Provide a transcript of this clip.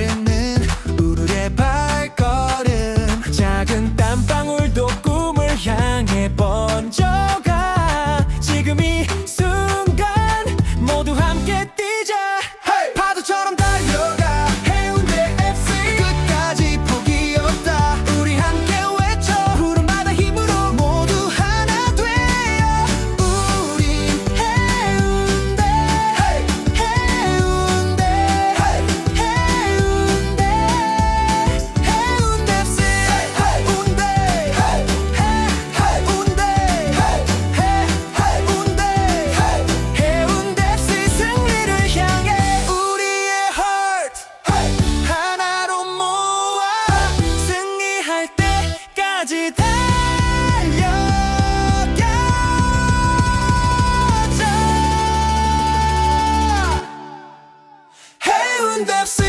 Karen 끝까지 달려가자. 해운답시